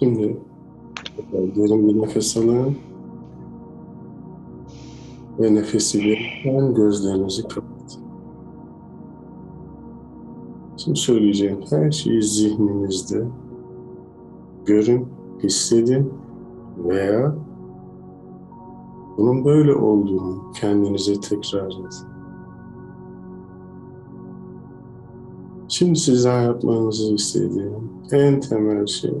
Şimdi derin bir nefes alın. Ve nefesi verirken gözlerinizi kapatın. Şimdi söyleyeceğim her şeyi zihninizde görün, hissedin veya bunun böyle olduğunu kendinize tekrar edin. Şimdi sizden yapmanızı istediğim en temel şey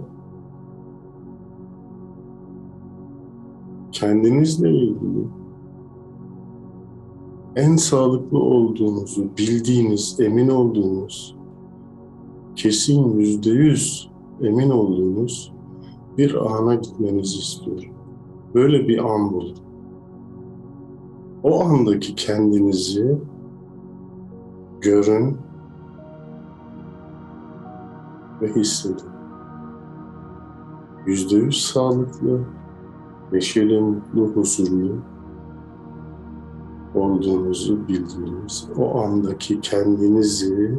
kendinizle ilgili en sağlıklı olduğunuzu bildiğiniz, emin olduğunuz, kesin yüzde yüz emin olduğunuz bir ana gitmenizi istiyorum. Böyle bir an bulun. O andaki kendinizi görün ve hissedin. Yüzde yüz sağlıklı, neşeli, mutlu, huzurlu olduğunuzu bildiğiniz o andaki kendinizi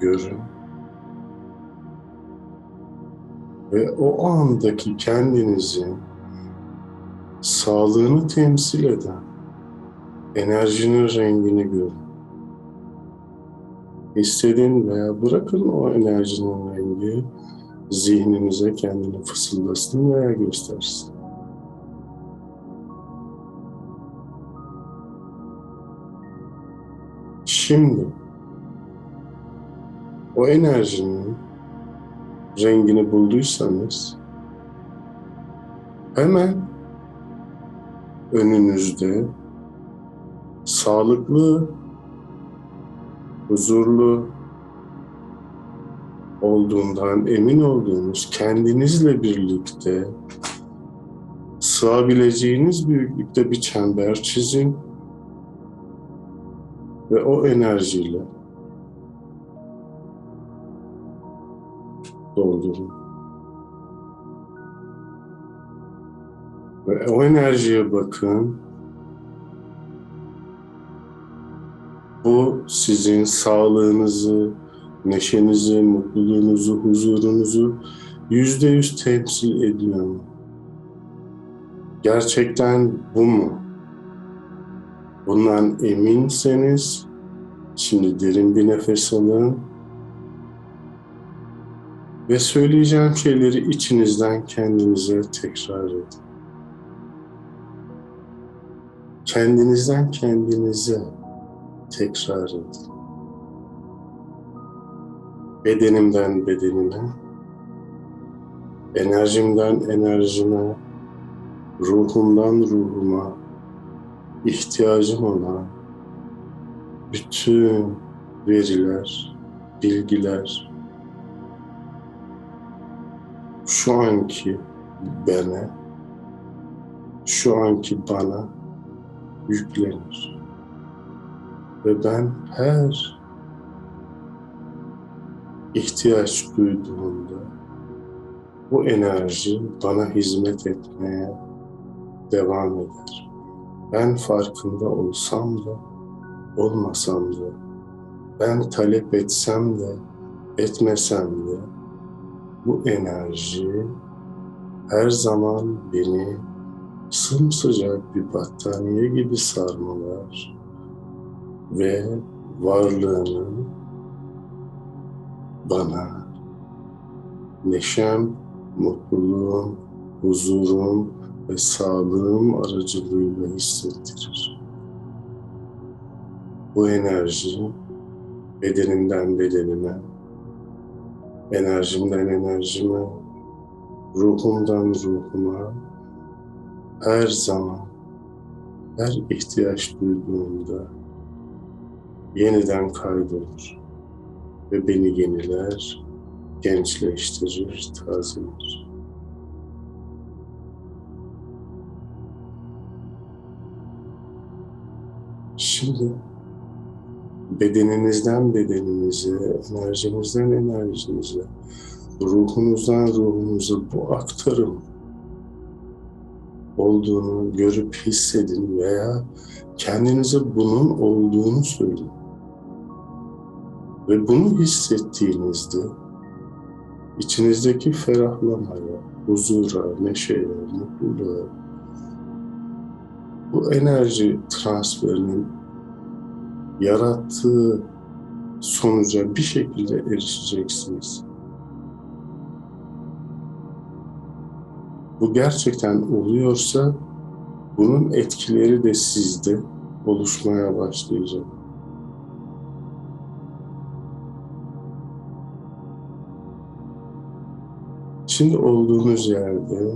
görün ve o andaki kendinizin sağlığını temsil eden enerjinin rengini görün. Hissedin veya bırakın o enerjinin rengi zihninize kendini fısıldasın veya göstersin. Şimdi o enerjinin rengini bulduysanız hemen önünüzde sağlıklı, huzurlu, olduğundan emin olduğunuz kendinizle birlikte sığabileceğiniz büyüklükte bir çember çizin ve o enerjiyle doldurun. Ve o enerjiye bakın. Bu sizin sağlığınızı, neşenizi, mutluluğunuzu, huzurunuzu yüzde yüz temsil ediyor mu? Gerçekten bu mu? Bundan eminseniz şimdi derin bir nefes alın ve söyleyeceğim şeyleri içinizden kendinize tekrar edin. Kendinizden kendinize tekrar edin bedenimden bedenime, enerjimden enerjime, ruhumdan ruhuma ihtiyacım olan bütün veriler, bilgiler şu anki bana, şu anki bana yüklenir. Ve ben her ihtiyaç duyduğumda bu enerji bana hizmet etmeye devam eder. Ben farkında olsam da olmasam da ben talep etsem de etmesem de bu enerji her zaman beni sımsıcak bir battaniye gibi sarmalar ve varlığını bana neşem, mutluluğum, huzurum ve sağlığım aracılığıyla hissettirir. Bu enerji bedenimden bedenime, enerjimden enerjime, ruhumdan ruhuma her zaman, her ihtiyaç duyduğumda yeniden kaydolur ve beni yeniler, gençleştirir, tazeler. Şimdi bedeninizden bedeninize, enerjinizden enerjinize, ruhunuzdan ruhunuza bu aktarım olduğunu görüp hissedin veya kendinize bunun olduğunu söyleyin. Ve bunu hissettiğinizde içinizdeki ferahlamaya, huzura, neşeye, mutluluğa, bu enerji transferinin yarattığı sonuca bir şekilde erişeceksiniz. Bu gerçekten oluyorsa bunun etkileri de sizde oluşmaya başlayacak. Şimdi olduğunuz yerde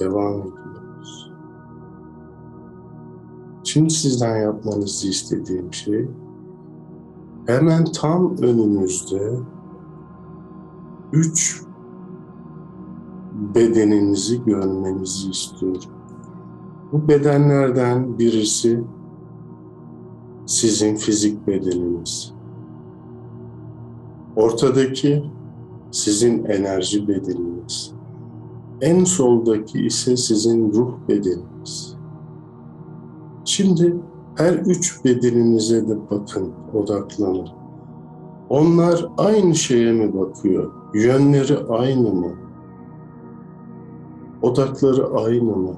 devam ediyoruz. Şimdi sizden yapmanızı istediğim şey hemen tam önünüzde üç bedeninizi görmenizi istiyorum. Bu bedenlerden birisi sizin fizik bedeniniz. Ortadaki sizin enerji bedeniniz. En soldaki ise sizin ruh bedeniniz. Şimdi her üç bedeninize de bakın, odaklanın. Onlar aynı şeye mi bakıyor? Yönleri aynı mı? Odakları aynı mı?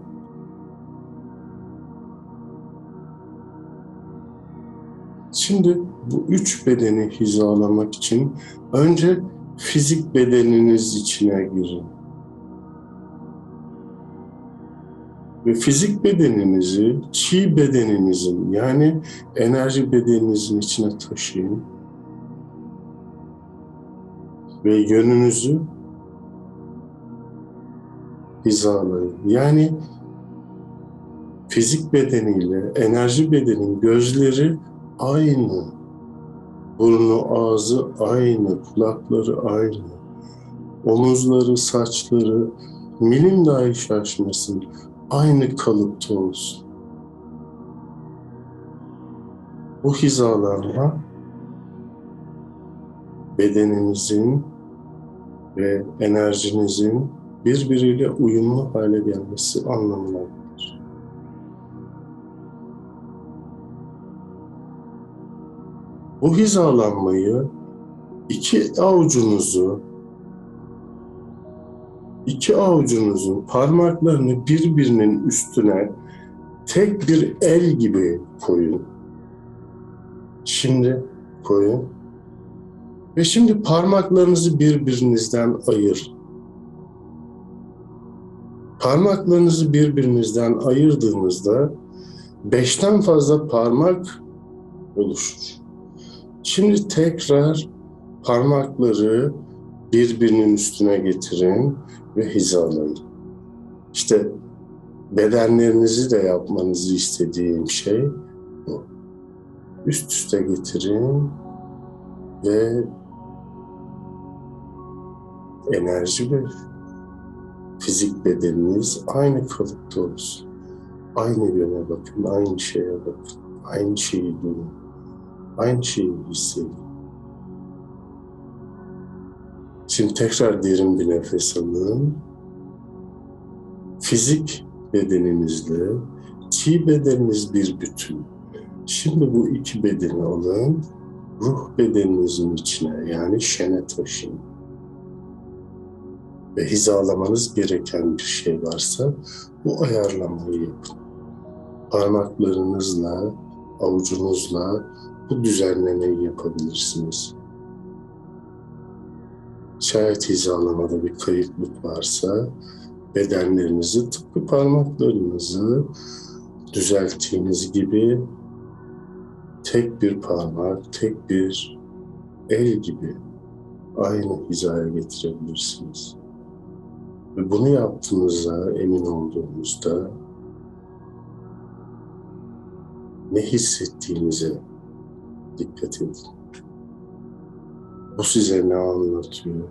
Şimdi bu üç bedeni hizalamak için önce fizik bedeniniz içine girin. Ve fizik bedeninizi çi bedeninizin yani enerji bedeninizin içine taşıyın. Ve yönünüzü hizalayın. Yani fizik bedeniyle enerji bedenin gözleri aynı. Burnu, ağzı aynı, kulakları aynı. Omuzları, saçları milim dahi şaşmasın. Aynı kalıpta olsun. Bu hizalanma bedeninizin ve enerjinizin birbiriyle uyumlu hale gelmesi anlamına Bu hizalanmayı iki avucunuzu iki avucunuzun parmaklarını birbirinin üstüne tek bir el gibi koyun. Şimdi koyun. Ve şimdi parmaklarınızı birbirinizden ayır. Parmaklarınızı birbirinizden ayırdığınızda beşten fazla parmak oluşur. Şimdi tekrar parmakları birbirinin üstüne getirin ve hizalayın. İşte bedenlerinizi de yapmanızı istediğim şey bu. Üst üste getirin ve enerji ve fizik bedeniniz aynı kalıpta olsun. Aynı yöne bakın, aynı şeye bakın, aynı şeyi duyun, aynı şeyi hissedin. Şimdi tekrar derin bir nefes alın. Fizik bedeninizle çi bedeniniz bir bütün. Şimdi bu iki bedeni alın, ruh bedeninizin içine yani şene taşıyın. Ve hizalamanız gereken bir şey varsa bu ayarlamayı yapın. Parmaklarınızla, avucunuzla bu düzenlemeyi yapabilirsiniz. Şayet hizalamada bir kayıplık varsa bedenlerinizi tıpkı parmaklarınızı düzelttiğiniz gibi tek bir parmak, tek bir el gibi aynı hizaya getirebilirsiniz. Ve bunu yaptığınızda emin olduğunuzda ne hissettiğinize dikkat edin. Bu size ne anlatıyor?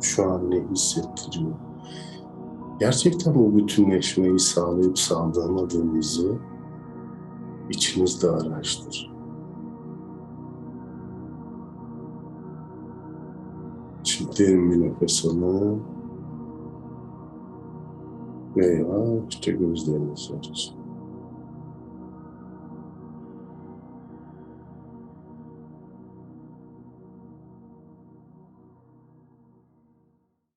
Şu an ne hissettiriyor? Gerçekten bu bütünleşmeyi sağlayıp sağlamadığınızı içinizde araştır. Şimdi derin bir nefes alın ve yavaşça gözlerinizi açın.